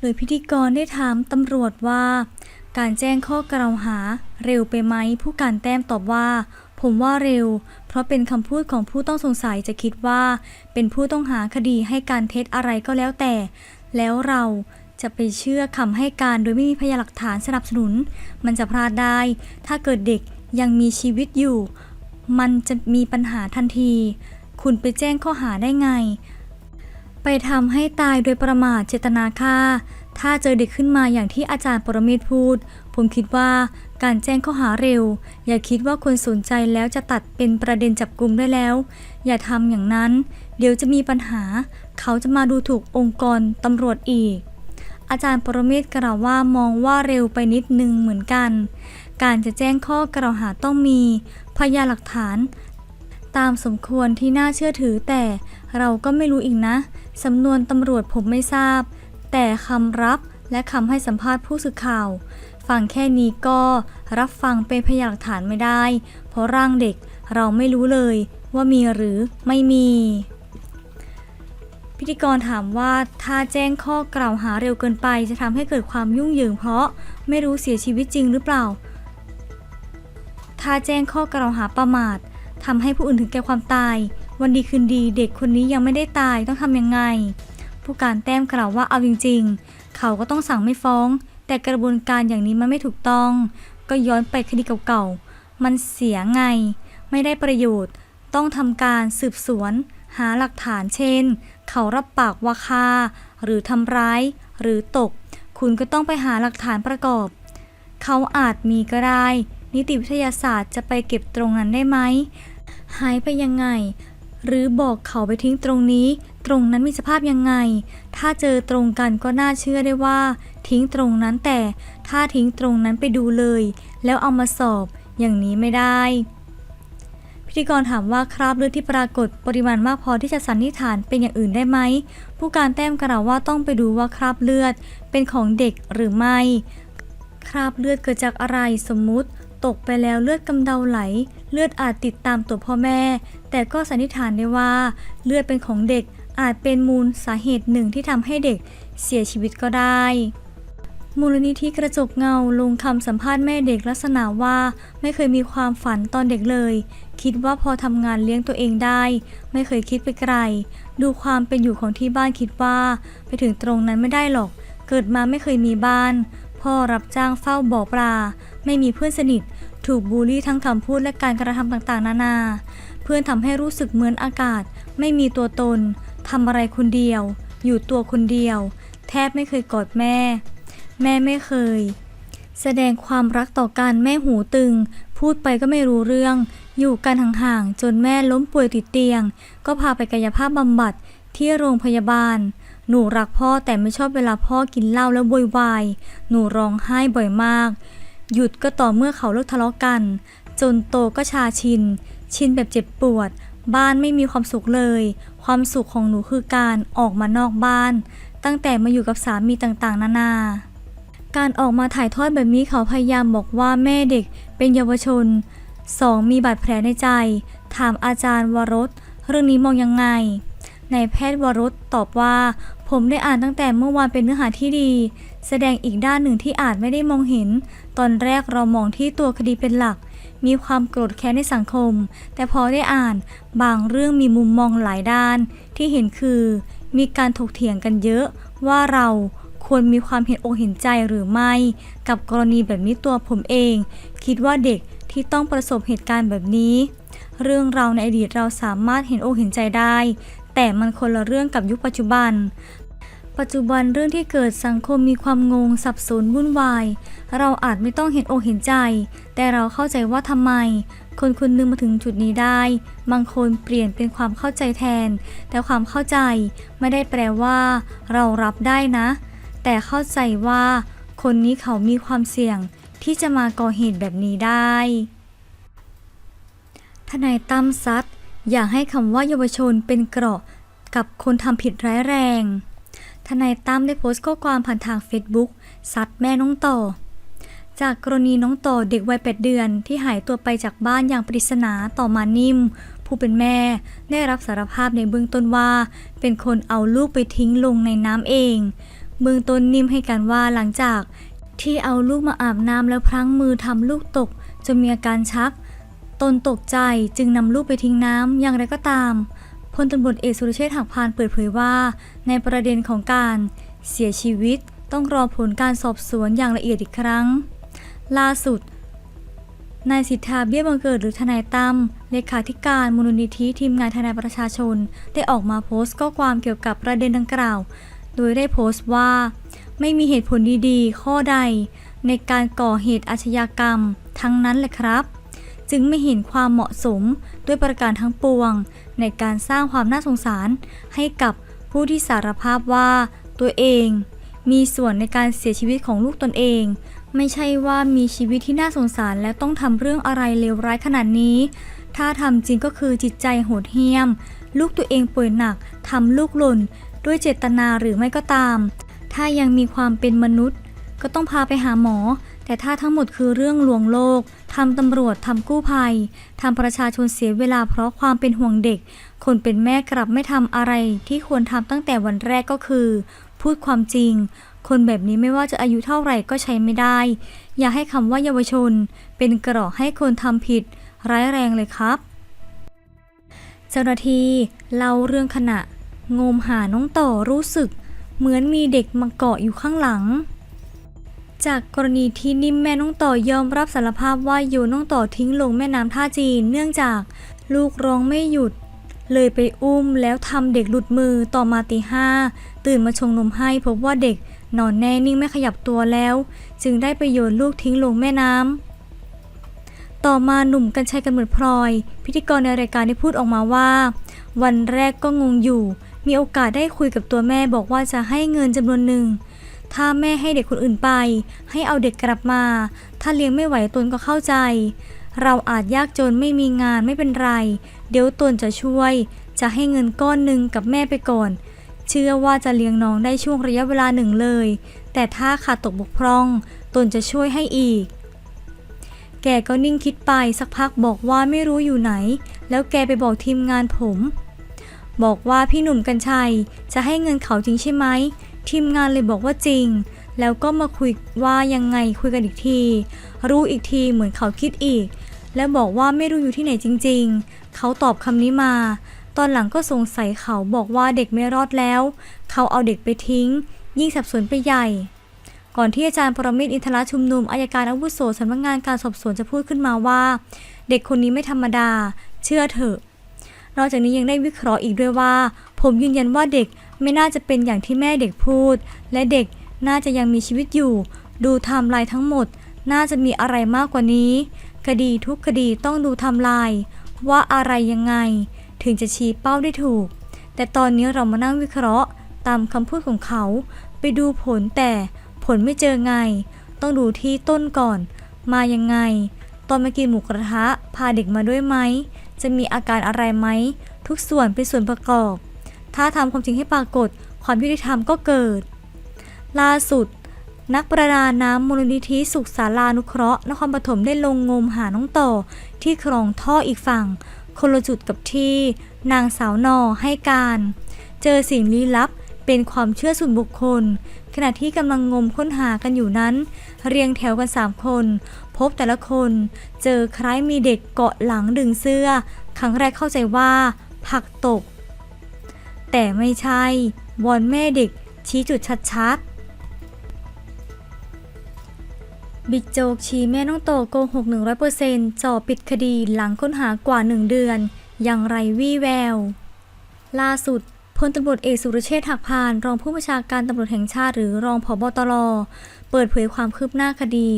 โดยพิธีกรได้ถามตำรวจว่า การแจ้งข้อกล่าวหาเร็วไปไหมผู้การแต้มตอบว่า ผมว่าเร็ว เพราะเป็นคำพูดของผู้ต้องสงสัยจะคิดว่า เป็นผู้ต้องหาคดีให้การเท็จอะไรก็แล้วแต่ แล้วเราจะไปเชื่อคำให้การโดยไม่มีพยานหลักฐานสนับสนุน มันจะพลาดได้ ถ้าเกิดเด็กยังมีชีวิตอยู่ มันจะมีปัญหาทันที คุณไปแจ้งข้อหาได้ไง ไปทำให้ตายโดยประมาทเจตนาฆ่า ถ้าเจอเด็กขึ้นมาอย่างที่อาจารย์ปรเมศพูด ผมคิดว่าการแจ้งข้อหาเร็ว อย่าคิดว่าคนสนใจแล้วจะตัดเป็นประเด็นจับกลุ่มได้แล้ว อย่าทำอย่างนั้น เดี๋ยวจะมีปัญหา เขาจะมาดูถูกองค์กรตำรวจอีก อาจารย์ปรเมศกล่าวว่ามองว่าเร็วไปนิดนึงเหมือนกัน การจะแจ้งข้อกล่าวหาต้องมี พยานหลักฐาน ตามสมควรที่น่าเชื่อถือแต่เราก็ไม่รู้อีกนะ สำนวนตำรวจผมไม่ทราบ แต่คำรับและคำให้สัมภาษณ์ผู้สื่อข่าว ฟังแค่นี้ก็รับฟังเป็นพยานหลักฐานไม่ได้ เพราะร่างเด็กเราไม่รู้เลยว่ามีหรือไม่มี พิธีกรถามว่าถ้าแจ้งข้อกล่าวหาเร็วเกินไปจะทำให้เกิดความยุ่งเหยิงเพราะไม่รู้เสียชีวิตจริงหรือเปล่า ถ้าแจ้งข้อกล่าวหาประมาททำให้ผู้อื่นถึงแก่ความตาย วันดีคืนดีเด็กคนนี้ยังไม่ได้ตายต้องทำยังไง ผู้การแต้มกล่าวว่าเอาจริง ๆ เขาก็ต้องสั่งไม่ฟ้อง แต่กระบวนการอย่างนี้มันไม่ถูกต้อง ก็ย้อนไปคดีเก่าๆ มันเสียไง ไม่ได้ประโยชน์ ต้องทำการสืบสวน หาหลักฐานเช่น เขารับปากว่าฆ่า หรือทำร้าย หรือตก คุณก็ต้องไปหาหลักฐานประกอบ เขาอาจมีก็ได้ นิติวิทยาศาสตร์จะไปเก็บตรงนั้นได้ไหมหายไปยังไง หรือบอกเขาไปทิ้งตรงนี้ ตรงนั้นมีสภาพยังไง ถ้าเจอตรงกันก็น่าเชื่อได้ว่า ทิ้งตรงนั้นแต่ถ้าทิ้งตรงนั้นไปดูเลย แล้วเอามาสอบอย่างนี้ไม่ได้ พิธีกรถามว่าคราบเลือดที่ปรากฏปริมาณมากพอที่จะสันนิษฐานเป็นอย่างอื่นได้ไหม ผู้การแต้มกล่าวว่าต้องไปดูว่าคราบเลือดเป็นของเด็กหรือไม่ คราบเลือดเกิดจากอะไรสมมุติตกไปแล้วเลือดกำเดาไหล เลือดอาจติดตามตัวพ่อแม่ แต่ก็สันนิษฐานได้ว่าเลือดเป็นของเด็กอาจเป็นมูลสาเหตุหนึ่งที่ทำให้เด็กเสียชีวิตก็ได้ มูลนิธิกระจกเงาลงคำสัมภาษณ์แม่เด็กลักษณะว่าไม่เคยมีความฝันตอนเด็กเลย คิดว่าพอทำงานเลี้ยงตัวเองได้ ไม่เคยคิดไปไกล ดูความเป็นอยู่ของที่บ้านคิดว่า ไปถึงตรงนั้นไม่ได้หรอก เกิดมาไม่เคยมีบ้าน พ่อรับจ้างเฝ้าบ่อปลา ไม่มีเพื่อนสนิท ถูกบูลลี่ทั้งคำพูดและการกระทำต่างๆ นานา พื่อนทำให้รู้สึกเหมือนอากาศ ไม่มีตัวตนทำอะไรคนเดียว อยู่ตัวคนเดียว แทบไม่เคยกอดแม่ แม่ไม่เคย แสดงความรักต่อกันแม่หูตึง พูดไปก็ไม่รู้เรื่อง อยู่กันห่างๆจนแม่ล้มป่วยติดเตียง ก็พาไปกายภาพบำบัดที่โรงพยาบาล หนูรักพ่อแต่ไม่ชอบเวลาพ่อกินเหล้าแล้วโวยวาย หนูร้องไห้บ่อยมาก หยุดก็ต่อเมื่อเขาเลิกทะเลาะกัน จนโตก็ชาชิน ชินแบบเจ็บปวด บ้านไม่มีความสุขเลย ความสุขของหนูคือการออกมานอกบ้าน ตั้งแต่มาอยู่กับสามีต่างๆ นานา การออกมาถ่ายทอดแบบนี้เขาพยายามบอกว่าแม่เด็กเป็นเยาวชน 2. มีบาดแผลในใจ ถามอาจารย์วรสเรื่องนี้มองยังไงนายแพทย์วรสตอบว่า ผมได้อ่านตั้งแต่เมื่อวานเป็นเนื้อหาที่ดี แสดงอีกด้านหนึ่งที่อาจไม่ได้มองเห็น ตอนแรกเรามองที่ตัวคดีเป็นหลัก มีความโกรธแค้นในสังคม แต่พอได้อ่าน บางเรื่องมีมุมมองหลายด้าน ที่เห็นคือ มีการถกเถียงกันเยอะ ว่าเราควรมีความเห็นอกเห็นใจหรือไม่ กับกรณีแบบนี้ตัวผมเอง คิดว่าเด็กที่ต้องประสบเหตุการณ์แบบนี้ เรื่องเราในอดีตเราสามารถเห็นอกเห็นใจได้ แต่มันคนละเรื่องกับยุคปัจจุบัน ปัจจุบันเรื่องที่เกิดสังคมมีความงงสับสนวุ่นวาย เราอาจไม่ต้องเห็นอกเห็นใจ แต่เราเข้าใจว่าทำไม คนคนนึงมาถึงจุดนี้ได้ บางคนเปลี่ยนเป็นความเข้าใจแทน แต่ความเข้าใจไม่ได้แปลว่า เรารับได้นะ แต่เข้าใจว่า คนนี้เขามีความเสี่ยงที่จะมาก่อเหตุแบบนี้ได้ ทนายตั้มซัดอยากให้คำว่าเยาวชนเป็นเกราะกับคนทำผิดร้ายแรง ทนายตั้มได้โพสต์ข้อความผ่านทางเฟซบุ๊กซัดแม่น้องต่อ จากกรณีน้องต่อเด็กวัย 8 เดือน ที่หายตัวไปจากบ้านอย่างปริศนาต่อมานิ่ม ผู้เป็นแม่ได้รับสารภาพในเบื้องต้นว่า เป็นคนเอาลูกไปทิ้งลงในน้ำเอง เบื้องต้นนิ่มให้การว่าหลังจากที่เอาลูกมาอาบน้ำแล้วพลั้งมือทำลูกตกจนมีอาการชัก ตนตกใจจึงนำลูกไปทิ้งน้ำอย่างไรก็ตาม ลตำรวจเอกสุรเชษฐ์หักพานเปิดเผยว่า ในประเด็นของการเสียชีวิตต้องรอผลการสอบสวนอย่างละเอียดอีกครั้ง ล่าสุดนายสิทธาเบี้ยบังเกิดหรือทนายตั้มเลขาธิการมูลนิธิทีมงานทนายประชาชน ได้ออกมาโพสต์ข้อความเกี่ยวกับประเด็นดังกล่าว โดยได้โพสต์ว่า ไม่มีเหตุผลดีๆ ข้อใด ในการก่อเหตุอาชญากรรม ทั้งนั้นแหละครับ จึงไม่เห็นความเหมาะสมด้วยประการทั้งปวง ในการสร้างความน่าสงสารให้กับผู้ที่สารภาพว่าตัวเอง มีส่วนในการเสียชีวิตของลูกตนเอง ไม่ใช่ว่ามีชีวิตที่น่าสงสารและต้องทำเรื่องอะไรเลวร้ายขนาดนี้ ถ้าทำจริงก็คือจิตใจโหดเหี้ยม ลูกตัวเองป่วยหนักทำลูกหล่น ด้วยเจตนาหรือไม่ก็ตาม ถ้ายังมีความเป็นมนุษย์ ก็ต้องพาไปหาหมอ แต่ถ้าทั้งหมดคือเรื่องลวงโลกทำตำรวจทำกู้ภัยทำประชาชนเสียเวลาเพราะความเป็นห่วงเด็ก คนเป็นแม่กลับไม่ทำอะไรที่ควรทำตั้งแต่วันแรกก็คือ พูดความจริง คนแบบนี้ไม่ว่าจะอายุเท่าไหร่ก็ใช้ไม่ได้ อย่าให้คำว่าเยาวชน เป็นกรอกให้คนทำผิด ร้ายแรงเลยครับ เจ้าหน้าที่เล่าเรื่องขณะงมหาน้องต่อรู้สึก เหมือนมีเด็กมาเกาะอยู่ข้างหลัง จากกรณีที่นิ่มแม่น้องต่อยอมรับสารภาพว่าโยนน้องต่อทิ้งลงแม่น้ำท่าจีน เนื่องจากลูกร้องไม่หยุด เลยไปอุ้มแล้วทำเด็กหลุดมือต่อมาตีห้าตื่นมาชงนมให้พบว่าเด็กนอนแน่นิ่งไม่ขยับตัวแล้ว จึงได้ไปโยนลูกทิ้งลงแม่น้ำต่อมาหนุ่มกัญชัยกันเหมือนพลอย พิธีกรในรายการได้พูดออกมาว่า วันแรกก็งงอยู่ มีโอกาสได้คุยกับตัวแม่บอกว่าจะให้เงินจำนวนหนึ่ง ถ้าแม่ให้เด็กคนอื่นไป ให้เอาเด็กกลับมา ถ้าเลี้ยงไม่ไหวตนก็เข้าใจ เราอาจยากจนไม่มีงานไม่เป็นไร เดี๋ยวตนจะช่วย จะให้เงินก้อนหนึ่งกับแม่ไปก่อน เชื่อว่าจะเลี้ยงน้องได้ช่วงระยะเวลาหนึ่งเลย แต่ถ้าขาดตกบกพร่อง ตนจะช่วยให้อีก แกก็นิ่งคิดไปสักพักบอกว่าไม่รู้อยู่ไหน แล้วแกไปบอกทีมงานผม บอกว่าพี่หนุ่มกัญชัยจะให้เงินเขาจริงใช่ไหม ทีมงานเลยบอกว่าจริง แล้วก็มาคุยว่ายังไงคุยกันอีกที รู้อีกทีเหมือนเขาคิดอีก แล้วบอกว่าไม่รู้อยู่ที่ไหนจริง ๆ เขาตอบคำนี้มา ตอนหลังก็สงสัยเขาบอกว่าเด็กไม่รอดแล้ว เขาเอาเด็กไปทิ้ง ยิ่งสับสนไปใหญ่ ก่อนที่อาจารย์ปรมศวร์อินทรชุมนุมอายการอาวุโสสำนักงานการสอบสวนจะพูดขึ้นมาว่า เด็กคนนี้ไม่ธรรมดา เชื่อเถอะนอกจากนี้ยังได้วิเคราะห์อีกด้วยว่า ผมยืนยันว่าเด็กไม่น่าจะเป็นอย่างที่แม่เด็กพูด และเด็กน่าจะยังมีชีวิตอยู่ ดูไทม์ไลน์ทั้งหมด น่าจะมีอะไรมากกว่านี้ คดีทุกคดีต้องดูไทม์ไลน์ว่าอะไรยังไง ถึงจะชี้เป้าได้ถูก แต่ตอนนี้เรามานั่งวิเคราะห์ ตามคำพูดของเขา ไปดูผลแต่ผลไม่เจอไง ต้องดูที่ต้นก่อน มายังไง ตอนมากินหมูกระทะพาเด็กมาด้วยไหมจะมีอาการอะไรไหมทุกส่วนเป็นส่วนประกอบ ถ้าทำความจริงให้ปรากฏ ความยุติธรรมก็เกิด ล่าสุด นักประดาน้ำมูลนิธิสุขศาลานุเคราะห์นครปฐมได้ลงงมหาน้องต่อ ที่คลองท่ออีกฝั่ง คนละจุดกับที่ นางสาวนอให้การ เจอสิ่งลี้ลับเป็นความเชื่อส่วนบุคคล ขณะที่กำลังงมค้นหากันอยู่นั้น เรียงแถวกันสามคน พบแต่ละคน เจอคล้ายมีเด็กเกาะหลังดึงเสื้อ ครั้งแรกเข้าใจว่า ผักตก แต่ไม่ใช่วอนแม่เด็กชี้จุดชัดๆ บิ๊กโจ๊กชี้แม่น้องโตโกหก 100%จ่อปิดคดีหลังค้นหากว่า 1 เดือน อยังไรวี่แวว ล่าสุดพลตำรวจเอกสุรเชษฐ์หักพาน รองผู้บัญชาการตำรวจแห่งชาติหรือรองผบตรเปิดเผยความคืบหน้าคดี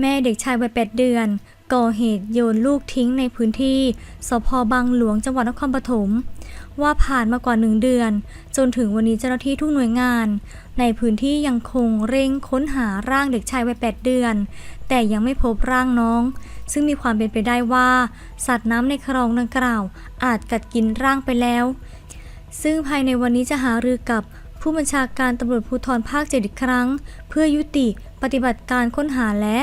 แม่เด็กชายวัย8เดือน ก่อเหตุโยนลูกทิ้งในพื้นที่สพบางหลวงจังหวัดนครปฐมว่าผ่านมากว่า1เดือน จนถึงวันนี้เจ้าหน้าที่ทุกหน่วยงาน ในพื้นที่ยังคงเร่งค้นหาร่างเด็กชายวัย8เดือน แต่ยังไม่พบร่างน้อง ซึ่งมีความเป็นไปได้ว่า สัตว์น้ำในคลองดังกล่าว อาจกัดกินร่างไปแล้ว ซึ่งภายในวันนี้จะหารือกับผู้บัญชาการตำรวจภูธรภาคเจ็ดอีกครั้ง เพื่อยุติปฏิบัติการค้นหาและ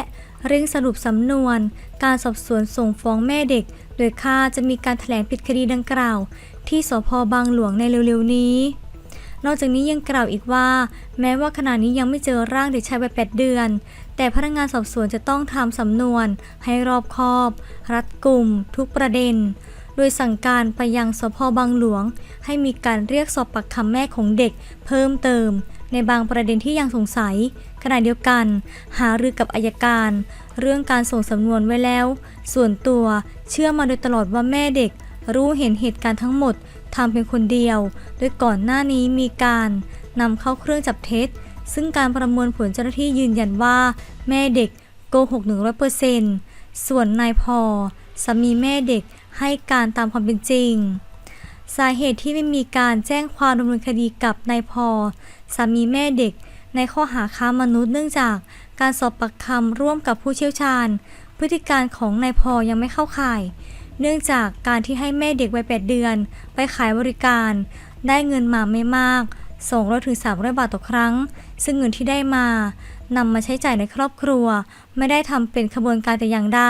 เร่งสรุปสำนวน การสอบสวนส่งฟ้องแม่เด็ก โดยคาดจะมีการแถลงปิดคดีดังกล่าว ที่สพบางหลวงในเร็วๆนี้ นอกจากนี้ยังกล่าวอีกว่า แม้ว่าขณะนี้ยังไม่เจอร่างเด็กชายวัย8เดือน แต่พนักงานสอบสวนจะต้องทำสำนวน ให้รอบคอบ รัดกุม ทุกประเด็น โดยสั่งการไปยังสพบางหลวง ให้มีการเรียกสอบปากคำแม่ของเด็ก เพิ่มเติม ในบางประเด็นที่ยังสงสัย ขณะเดียวกัน หารือกับอายการ เรื่องการส่งสำนวนไว้แล้ว ส่วนตัวเชื่อมาโดยตลอดว่าแม่เด็ก รู้เห็นเหตุการณ์ทั้งหมดทำเป็นคนเดียว โดยก่อนหน้านี้มีการนำเข้าเครื่องจับเท็จ ซึ่งการประมวลผลเจ้าหน้าที่ยืนยันว่า แม่เด็กโกหก 100%ส่วนนายพอสามีแม่เด็กให้การตามความเป็นจริง สาเหตุที่ไม่มีการแจ้งความดำเนินคดีกับนายพอสามีแม่เด็ก ในข้อหาค้ามนุษย์เนื่องจากการสอบปากคำร่วมกับผู้เชี่ยวชาญ พฤติการของนายพอยังไม่เข้าข่าย เนื่องจากการที่ให้แม่เด็กวัย8เดือน ไปขายบริการ ได้เงินมาไม่มาก200ถึง300 บาทต่อครั้ง ซึ่งเงินที่ได้มานำมาใช้จ่ายในครอบครัว ไม่ได้ทำเป็นขบวนการแต่อย่างใด